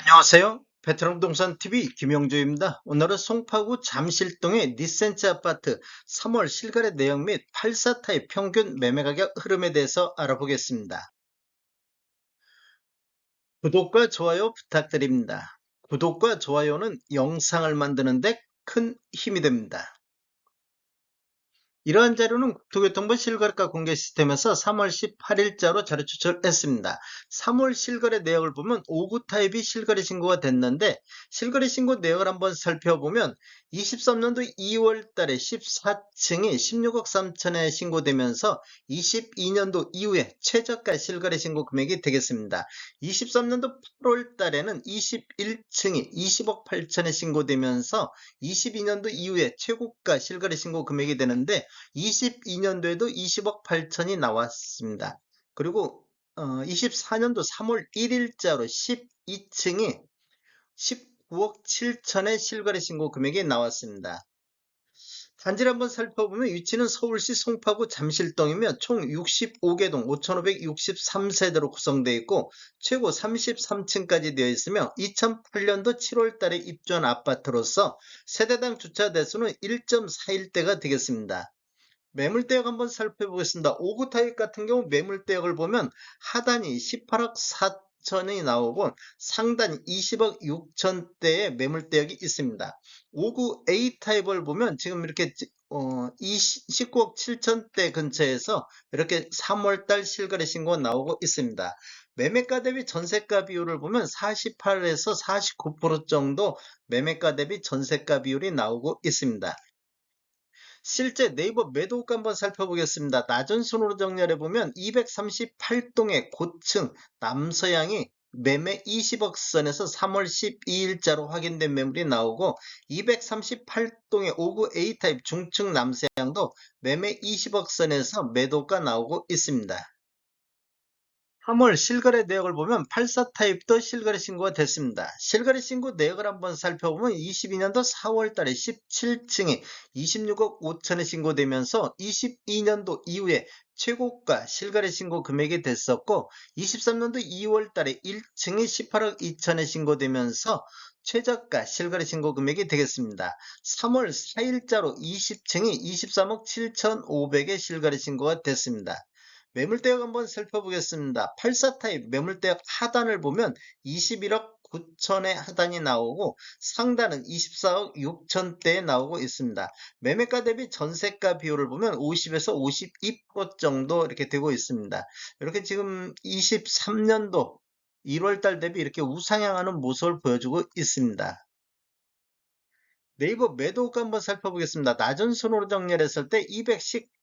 안녕하세요. 베트남 부동산 TV 김영주입니다. 오늘은 송파구 잠실동의 니센츠 아파트 3월 실거래 내용 및84 타입 평균 매매 가격 흐름에 대해서 알아보겠습니다. 구독과 좋아요 부탁드립니다. 구독과 좋아요는 영상을 만드는데 큰 힘이 됩니다. 이러한 자료는 국토교통부 실거래가 공개 시스템에서 3월 18일자로 자료 추출했습니다. 3월 실거래 내역을 보면 5구 타입이 실거래 신고가 됐는데 실거래 신고 내역을 한번 살펴보면 23년도 2월 달에 14층이 16억 3천에 신고되면서 22년도 이후에 최저가 실거래 신고 금액이 되겠습니다. 23년도 8월 달에는 21층이 20억 8천에 신고되면서 22년도 이후에 최고가 실거래 신고 금액이 되는데 22년도에도 20억 8천이 나왔습니다. 그리고 어, 24년도 3월 1일자로 12층이 19억 7천의 실거래 신고 금액이 나왔습니다. 단지를 한번 살펴보면 위치는 서울시 송파구 잠실동이며 총 65개 동 5,563세대로 구성되어 있고 최고 33층까지 되어 있으며 2008년도 7월 달에 입주한 아파트로서 세대당 주차 대수는 1.41대가 되겠습니다. 매물대역 한번 살펴보겠습니다. 5구 타입 같은 경우 매물대역을 보면 하단이 18억 4 천이 나오고 상단이 20억 6천대의 매물대역이 있습니다. 5구 A 타입을 보면 지금 이렇게 어, 19억 7천대 근처에서 이렇게 3월달 실거래 신고가 나오고 있습니다. 매매가 대비 전세가 비율을 보면 48에서 49% 정도 매매가 대비 전세가 비율이 나오고 있습니다. 실제 네이버 매도가 한번 살펴보겠습니다. 낮은 순으로 정렬해 보면 238동의 고층 남서양이 매매 20억 선에서 3월 12일자로 확인된 매물이 나오고 238동의 5구 A타입 중층 남서양도 매매 20억 선에서 매도가 나오고 있습니다. 3월 실거래 내역을 보면 84 타입도 실거래 신고가 됐습니다. 실거래 신고 내역을 한번 살펴보면 22년도 4월 달에 17층이 26억 5천에 신고되면서 22년도 이후에 최고가 실거래 신고 금액이 됐었고 23년도 2월 달에 1층이 18억 2천에 신고되면서 최저가 실거래 신고 금액이 되겠습니다. 3월 4일자로 20층이 23억 7천5백에 실거래 신고가 됐습니다. 매물대역 한번 살펴보겠습니다. 84 타입 매물대역 하단을 보면 21억 9천의 하단이 나오고 상단은 24억 6천대에 나오고 있습니다. 매매가 대비 전세가 비율을 보면 50에서 52% 정도 이렇게 되고 있습니다. 이렇게 지금 23년도 1월달 대비 이렇게 우상향하는 모습을 보여주고 있습니다. 네이버 매도가 한번 살펴보겠습니다. 낮은 순으로 정렬했을 때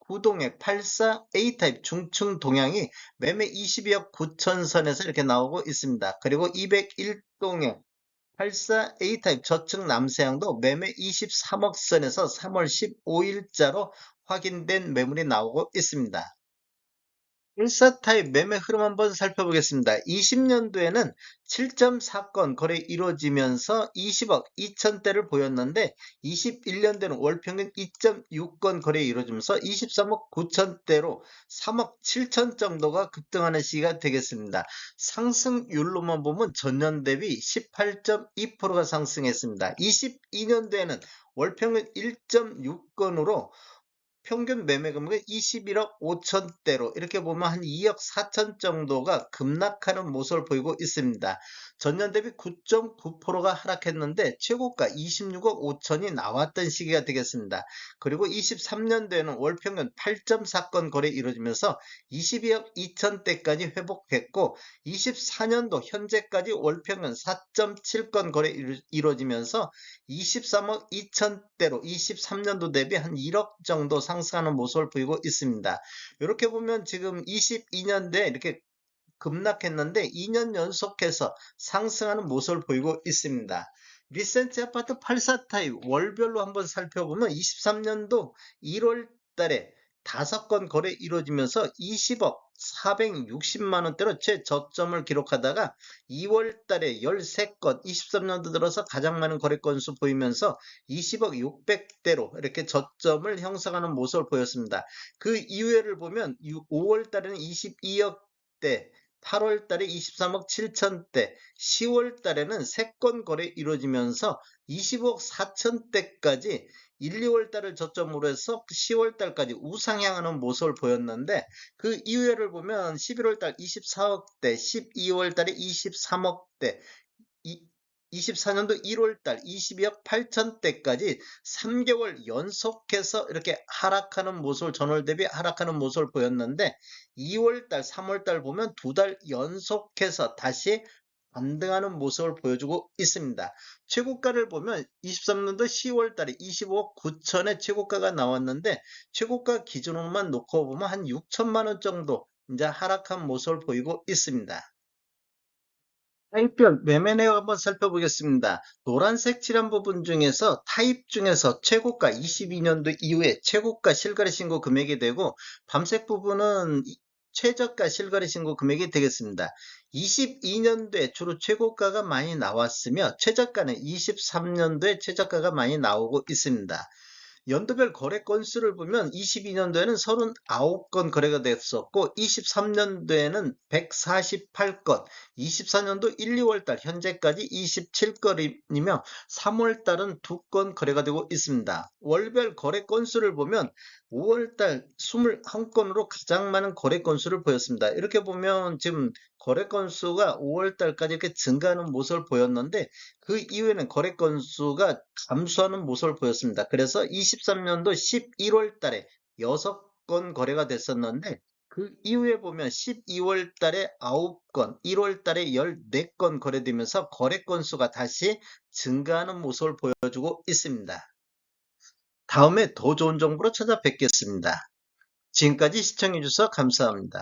219동의 84 A타입 중층 동향이 매매 22억 9천선에서 이렇게 나오고 있습니다. 그리고 201동의 84 A타입 저층 남서양도 매매 23억 선에서 3월 15일자로 확인된 매물이 나오고 있습니다. 1사 타입 매매 흐름 한번 살펴보겠습니다. 20년도에는 7.4건 거래 이루어지면서 20억 2천대를 보였는데 21년도에는 월 평균 2.6건 거래 이루어지면서 23억 9천대로 3억 7천 정도가 급등하는 시기가 되겠습니다. 상승률로만 보면 전년 대비 18.2%가 상승했습니다. 22년도에는 월 평균 1.6건으로 평균 매매 금액은 21억 5천대로 이렇게 보면 한 2억 4천 정도가 급락하는 모습을 보이고 있습니다. 전년 대비 9.9%가 하락했는데 최고가 26억 5천이 나왔던 시기가 되겠습니다. 그리고 23년도에는 월 평균 8.4건 거래 이루어지면서 22억 2천대까지 회복했고 24년도 현재까지 월 평균 4.7건 거래 이루어지면서 23억 2천대로 23년도 대비 한 1억 정도 상 승하는 모습을 보이고 있습니다. 이렇게 보면 지금 22년도에 이렇게 급락했는데 2년 연속해서 상승하는 모습을 보이고 있습니다. 리센트 아파트 84 타입 월별로 한번 살펴보면 23년도 1월 달에 5건 거래 이루어지면서 20억 460만원대로 최저점을 기록하다가 2월 달에 13건 23년도 들어서 가장 많은 거래 건수 보이면서 20억 600대로 이렇게 저점을 형성하는 모습을 보였습니다. 그 이후에를 보면 5월 달에는 22억 대 8월 달에 23억 7천대, 10월 달에는 3건 거래 이루어지면서 20억 4천대까지 1, 2월 달을 저점으로 해서 10월 달까지 우상향하는 모습을 보였는데 그 이후를 보면 11월 달 24억대, 12월 달에 23억대, 24년도 1월 달 22억 8천대까지 3개월 연속해서 이렇게 하락하는 모습을 전월 대비 하락하는 모습을 보였는데 2월 달, 3월 달 보면 두 달 연속해서 다시 반등하는 모습을 보여주고 있습니다. 최고가를 보면 23년도 10월 달에 25억 9천의 최고가가 나왔는데 최고가 기준으로만 놓고 보면 한 6천만 원 정도 이제 하락한 모습을 보이고 있습니다. 타입별 매매 내역 한번 살펴보겠습니다. 노란색 칠한 부분 중에서 타입 중에서 최고가 22년도 이후에 최고가 실거래 신고 금액이 되고 밤색 부분은 이- 최저가 실거래 신고 금액이 되겠습니다. 22년도에 주로 최고가가 많이 나왔으며 최저가는 23년도에 최저가가 많이 나오고 있습니다. 연도별 거래 건수를 보면 22년도에는 39건 거래가 됐었고 23년도에는 148건, 24년도 1, 2월달 현재까지 27건이며 3월달은 2건 거래가 되고 있습니다. 월별 거래 건수를 보면 5월달 21건으로 가장 많은 거래 건수를 보였습니다. 이렇게 보면 지금 거래 건수가 5월 달까지 이렇게 증가하는 모습을 보였는데 그 이후에는 거래 건수가 감소하는 모습을 보였습니다. 그래서 23년도 11월 달에 6건 거래가 됐었는데 그 이후에 보면 12월 달에 9건, 1월 달에 14건 거래되면서 거래 건수가 다시 증가하는 모습을 보여주고 있습니다. 다음에 더 좋은 정보로 찾아뵙겠습니다. 지금까지 시청해주셔서 감사합니다.